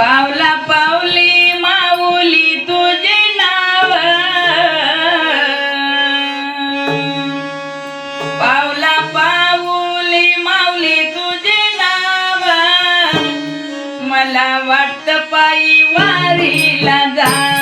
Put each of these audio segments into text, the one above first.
पावला पावली माऊली तुझे नाव. पावला पाऊली माऊली तुझे नाव. मला वाटत पायी वारीला जा.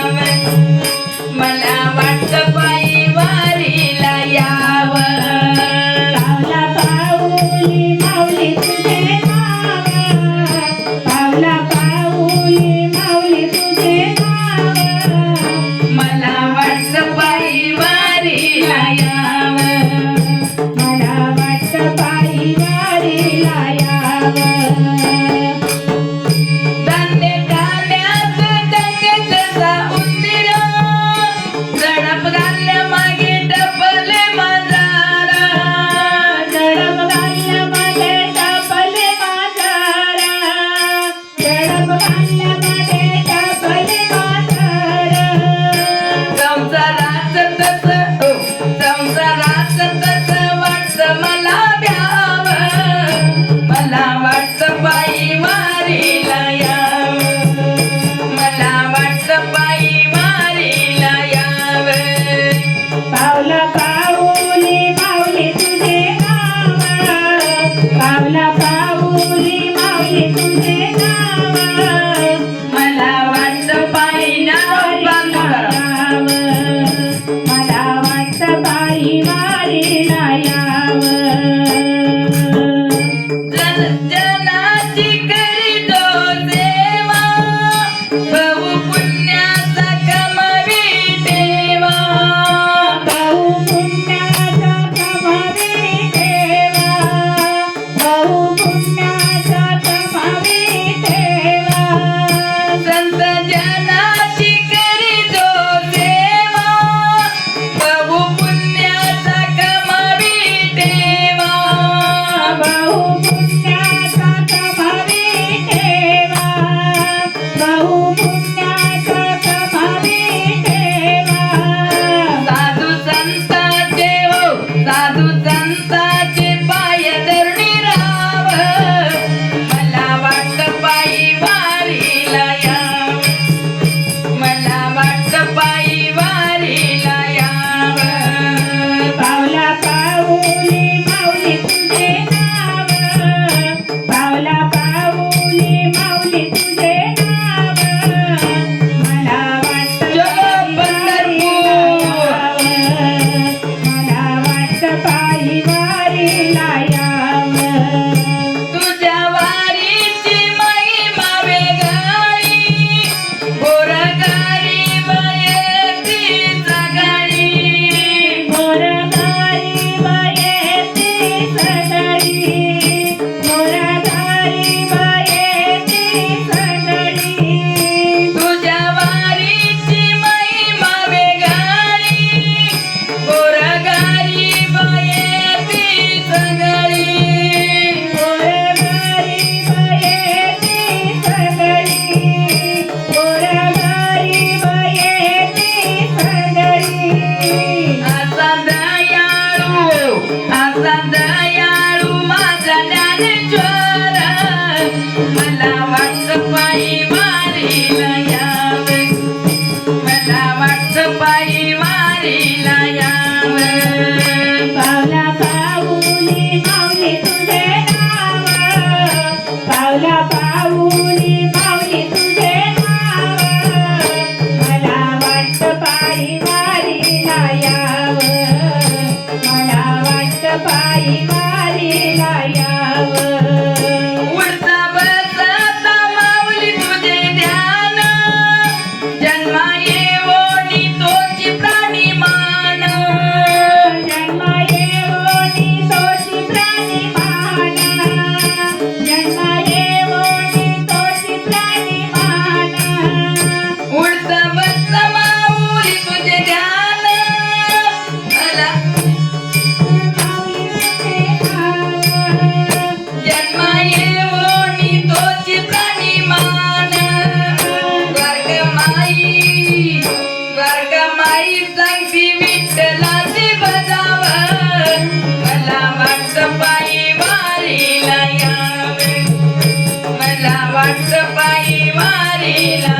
माझा दयाळू माझा ज्ञानेश्वर. मला वाटतं पायी मारीला यावे. पावला पाऊली माऊली तुझे नाव. पावला पाऊली माऊली तुझे नाव. मला मला pai पायी मारीला.